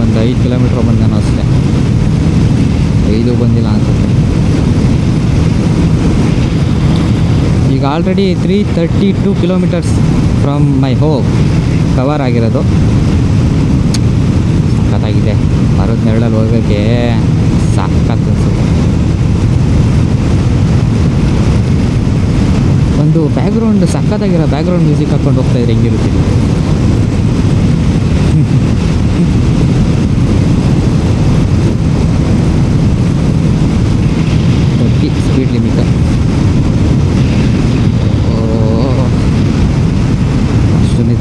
ಒಂದು ಐದು ಕಿಲೋಮೀಟ್ರ್ ಬಂದಾನು ಅಷ್ಟೇ. ಐದು ಬಂದಿಲ್ಲ ಅನ್ಸುತ್ತೆ. ಈಗ already three thirty two kilometers from my home cover ಆಗಿರೋದು. ಸಖತ್ತಾಗಿದೆ. ಮರದ ನೆರಳಲ್ಲಿ ಹೋಗೋಕ್ಕೆ ಸಾಕತ್ತು ಅನ್ಸುತ್ತೆ. ಒಂದು ಬ್ಯಾಕ್ಗ್ರೌಂಡ್ ಸಖತ್ತಾಗಿರೋ ಬ್ಯಾಕ್ಗ್ರೌಂಡ್ ಮ್ಯೂಸಿಕ್ ಹಾಕ್ಕೊಂಡು ಹೋಗ್ತಾ ಇದ್ರೆ ಹೆಂಗಿರುತ್ತೆ.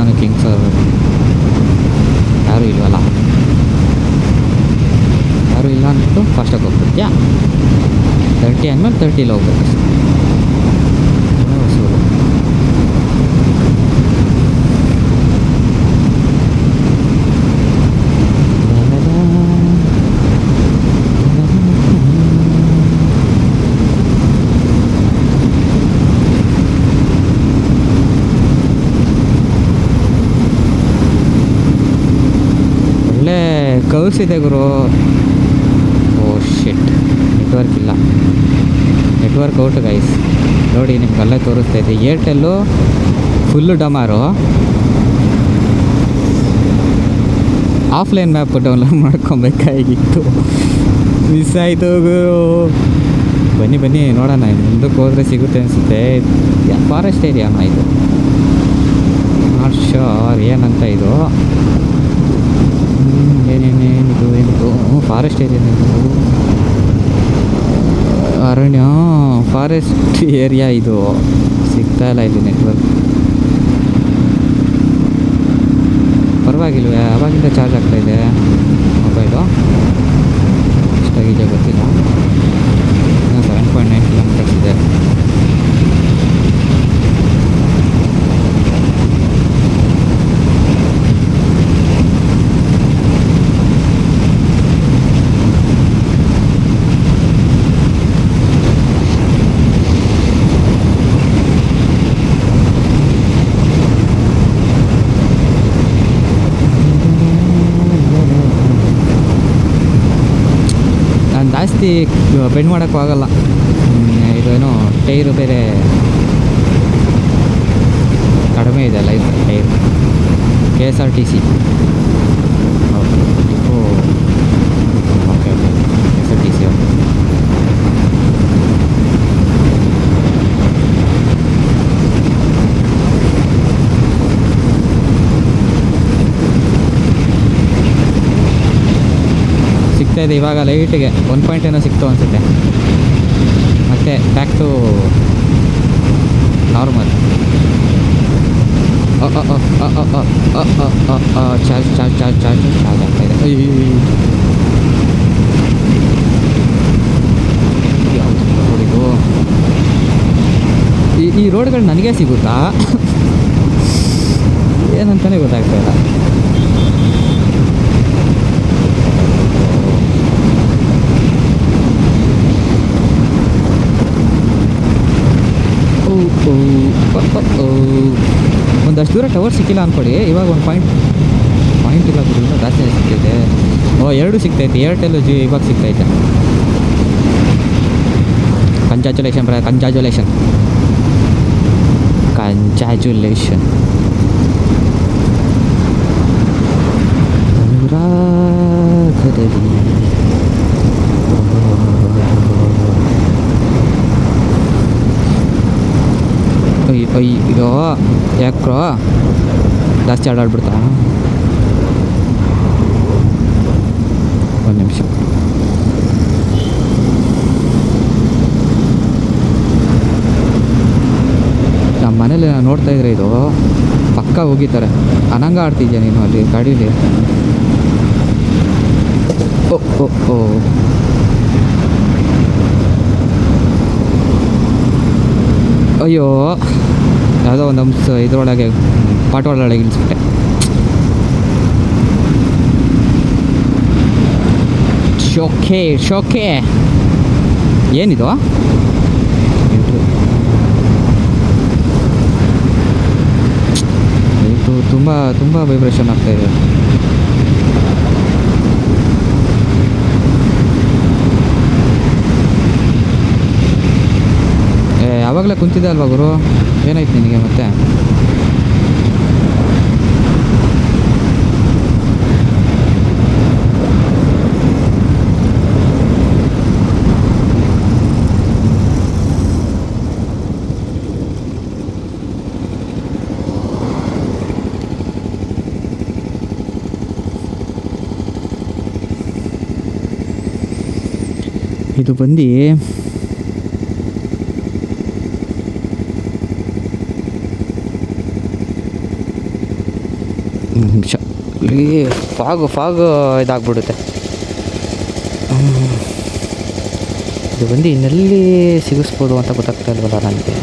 ಅಷ್ಟು ನಿಧಾನ ಕಿಂಗ್ ಸರ್ ಯಾರೂ ಇಲ್ವಲ್ಲ? ಯಾರೂ ಇಲ್ಲ ಅಂದ್ಬಿಟ್ಟು ಫಾಸ್ಟಾಗಿ ಹೋಗ್ಬಿಡ್ತೀಯಾ ತರ್ಟಿ ಆದಮೇಲೆ ತರ್ಟಿಲಿ ಹೋಗ್ಬೇಕು ಕರ್ವ್ಸ್ ಇದೆ ಗುರು. ಓ ಶಿಟ್ ನೆಟ್ವರ್ಕ್ ಇಲ್ಲ. ನೆಟ್ವರ್ಕ್ ಔಟ್ ಗೈಸ್ ನೋಡಿ ನಿಮ್ಗೆ ಅಲ್ಲೇ ತೋರಿಸ್ತಾ ಇದೆ ಏರ್ಟೆಲ್ಲು ಫುಲ್ಲು ಡಮಾರು. ಆಫ್ಲೈನ್ ಮ್ಯಾಪ್ ಡೌನ್ಲೋಡ್ ಮಾಡ್ಕೊಬೇಕಾಗಿತ್ತು. ಮಿಸ್ ಆಯಿತು ಗುರು. ಬನ್ನಿ ಬನ್ನಿ, ನೋಡೋಣ. ಮುಂದಕ್ಕೆ ಹೋದರೆ ಸಿಗುತ್ತೆ ಅನಿಸುತ್ತೆ. ಫಾರೆಸ್ಟ್ ಏರಿಯಾನ ಇದು. ನಾಟ್ ಶೋರ್ ಏನಂತ ಇದು. ಏನೇನೇನಿದು ಏನಿದು ಫಾರೆಸ್ಟ್ ಏರಿಯಾ ಇದು? ಅರಣ್ಯ ಫಾರೆಸ್ಟ್ ಏರಿಯಾ ಇದು. ಸಿಗ್ತಾ ಇಲ್ಲ ಇದು ನೆಟ್ವರ್ಕ್ ಪರವಾಗಿಲ್ವೇ, ಅವಾಗಿಂದ ಚಾರ್ಜ್ ಆಗ್ತಾ ಇದೆ ಮೊಬೈಲು ಎಷ್ಟಾಗಿದೆ ಗೊತ್ತಿಲ್ಲ ಇನ್ನೂ ಸೆವೆನ್ ಪಾಯಿಂಟ್ ನೈನ್ ಕಿಲೋಮೀಟರ್ಸ್ ಇದೆ ನಾನು ಜಾಸ್ತಿ ಬೆಂಡ್ ಮಾಡೋಕ್ಕೂ ಆಗಲ್ಲ ಹ್ಮ್, ಇದೇನೋ ಟೈರು ಬೇರೆ ಕಡಿಮೆ ಇದೆ life tyre. K S R T C okay okay K S R T C ಸಿಗ್ತಾ ಇದೆ ಇವಾಗ ಲೈಟಿಗೆ ಒನ್ ಪಾಯಿಂಟ್ ಏನೋ ಸಿಕ್ತು ಅನಿಸುತ್ತೆ ಮತ್ತೆ back to normal charge charge charge charge charge ಆಗ್ತಾ ಇದೆ ಈ ರೋಡ್ಗಳು ನನಗೆ ಸಿಗುತ್ತಾ ಏನಂತಾನೆ ಗೊತ್ತಾಗ್ತಾ ಇಲ್ಲ ಓ, ಓ, ಓ, ಓ, ಓ. ದೂರ ಟವರ್ ಸಿಕ್ಕಿಲ್ಲ ಅಂದ್ಕೊಡಿ ಇವಾಗ ಒಂದು ಪಾಯಿಂಟ್ ಪಾಯಿಂಟ್ ಇಲ್ಲ ಬಿಡಿ ಜಾಸ್ತಿ ಸಿಗ್ತೈತೆ ಓ, ಎರಡು ಸಿಗ್ತೈತೆ ಏರ್ಟೆಲ್ ಜಿ ಇವಾಗ ಸಿಗ್ತೈತೆ ಕಂಜಾಚುಲೇಷನ್ ಬ್ರ ಕಂಜಾಚುಲೇಷನ್ ಕಂಜಾಚುಲೇಷನ್ ಅಯ್ಯೋ ಯಾಕ್ರೋ ಜಾಸ್ತಿ ಆಡಾಡ್ಬಿಡ್ತಾ. ಒಂದು ನಿಮಿಷ. ನಮ್ಮ ಮನೇಲಿ ನಾನು ನೋಡ್ತಾ ಇದ್ರೆ ಇದು ಪಕ್ಕ ಹೋಗಿದ್ದಾರೆ. ಅನಂಗ ಆಡ್ತಿದ್ಯಾ ನೀನು ಅಲ್ಲಿ ಗಾಡೀಲಿ? ಓ ಓ ಓ. ಅಯ್ಯೋ. ಯಾವುದೋ ಒಂದು ಅಂಶ ಇದರೊಳಗೆ ಪಾಟೊಳಗೆ ಇಳಿಸ್ಬಿಟ್ಟೆ ಶೋಕೆ ಶೋಕೆ. ಏನಿದು? ಇದು ತುಂಬ ತುಂಬ ವೈಬ್ರೇಷನ್ ಆಗ್ತಾ ಇದೆ ಅವಾಗಲೇ ಕುಂತಿದ್ದೆ ಅಲ್ವಾ ಗುರು? ಏನಾಯ್ತು ನಿನಗೆ ಮತ್ತೆ? ಇದು ಬಂದು ಒಂದು ನಿಮಿಷ ಇಲ್ಲಿ ಫಾಗು ಫಾಗು ಇದಾಗ್ಬಿಡುತ್ತೆ. ಇದು ಬಂದು ಇನ್ನೆಲ್ಲಿ ಸಿಗಿಸ್ಬೋದು ಅಂತ ಗೊತ್ತಾಗ್ತಾ ಇಲ್ವಲ್ಲ ನನಗೆ?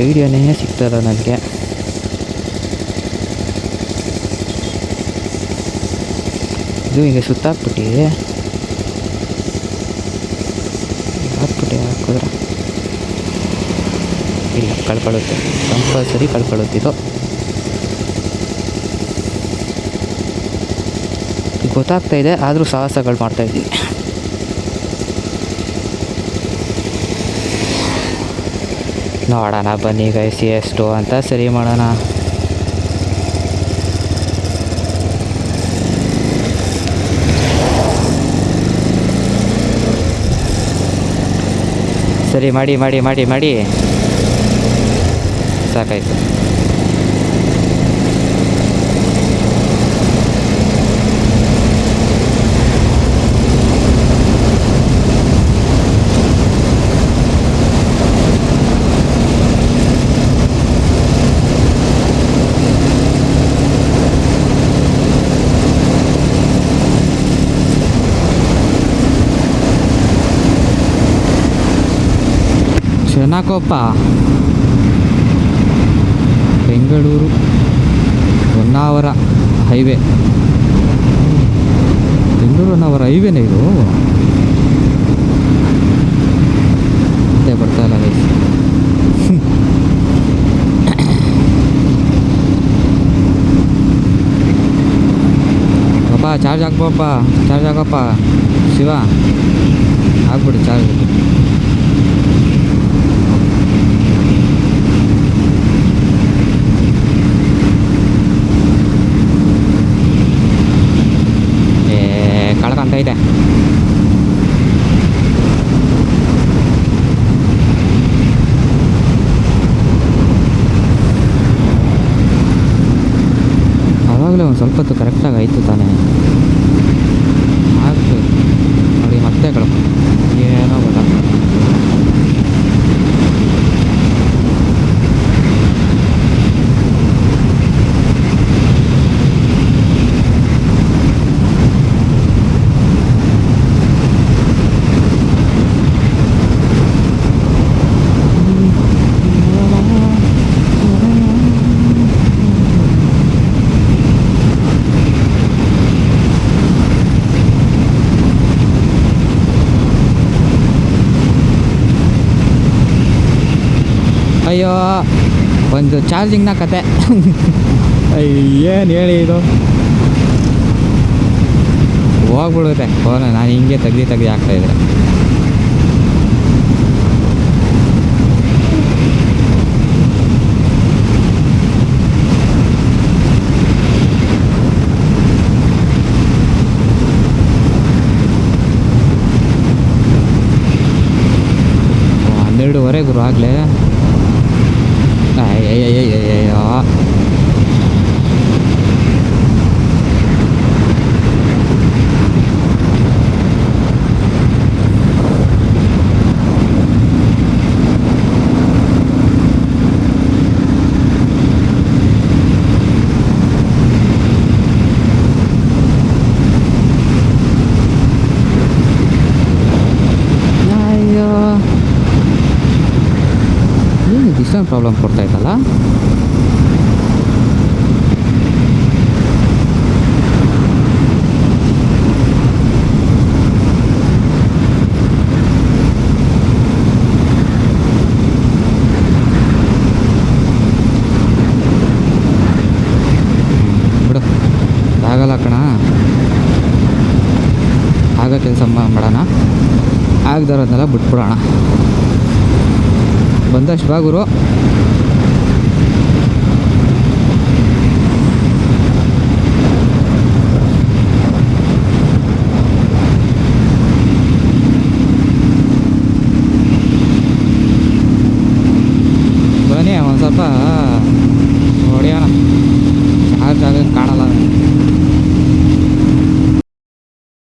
ಐಡಿಯಾನೇ ಸಿಗ್ತದೆ ನನಗೆ. ಇದು ಹಿಂಗೆ ಸುತ್ತಾಕ್ಬಿಟ್ಟಿದೆ. ಹಾಕ್ಬಿಟ್ಟು ಹಾಕಿದ್ರೆ. ಇಲ್ಲ, ಕಳ್ಕೊಳ್ಳುತ್ತೆ. ಕಂಪಲ್ಸರಿ ಕಳ್ಕೊಳ್ಳುತ್ತಿದ್ದು ಗೊತ್ತಾಗ್ತಾ ಇದೆ, ಆದರೂ ಸಾಹಸಗಳು ಮಾಡ್ತಾ ನೋಡೋಣ ಬನ್ನಿ ಗೈಸಿ ಎಷ್ಟು ಅಂತ ಸರಿ ಮಾಡೋಣ. ಸರಿ ಮಾಡಿ ಮಾಡಿ ಮಾಡಿ ಮಾಡಿ. ಸಾಕಾಯ್ತು. ಚೆನ್ನಕೊಪ್ಪ ಬೆಂಗಳೂರು, ಹೊನ್ನಾವರ ಹೈವೇ. ಬೆಂಗಳೂರು ಹೊನ್ನಾವರ ಹೈವೇನೇ ಇದು? ಮತ್ತೆ ಬರ್ತಾ ಇಲ್ಲ ಗೈಸ್ ಅಪ್ಪ ಚಾರ್ಜ್ ಹಾಕ್ಬೋಪ್ಪ ಚಾರ್ಜ್ ಹಾಕಪ್ಪ. ಶಿವ ಹಾಕ್ಬಿಡಿ ಚಾರ್ಜ್ ಸ್ವಲ್ಪ ಹೊತ್ತು ಕರೆಕ್ಟಾಗಿ ಆಯಿತು ಅಯ್ಯೋ ಒಂದು ಚಾರ್ಜಿಂಗ್ನ ಕತೆ. ಏನು ಹೇಳಿ ಇದು? ಹೋಗ್ಬಿಡುತ್ತೆ ಫೋನ್ ನಾನು ಹಿಂಗೆ ತೆಗ್ದು ತೆಗ್ದು ಹಾಕ್ತಾ ಹನ್ನೆರಡುವರೆ ಗುರು ಆಗಲೇ? ಪ್ರಾಬ್ಲಮ್ ಕೊಡ್ತಾಯಿತ್ತಲ್ಲ ಆಗಲ್ಲ ಕಣ. ಆಗ ಕೆಲಸ ಮಾಡೋಣ. ಆಗದಾರದನ್ನೆಲ್ಲ ಬಿಟ್ಬಿಡೋಣ. ಬಂದಷ್ಟು ಬಾ ಗುರು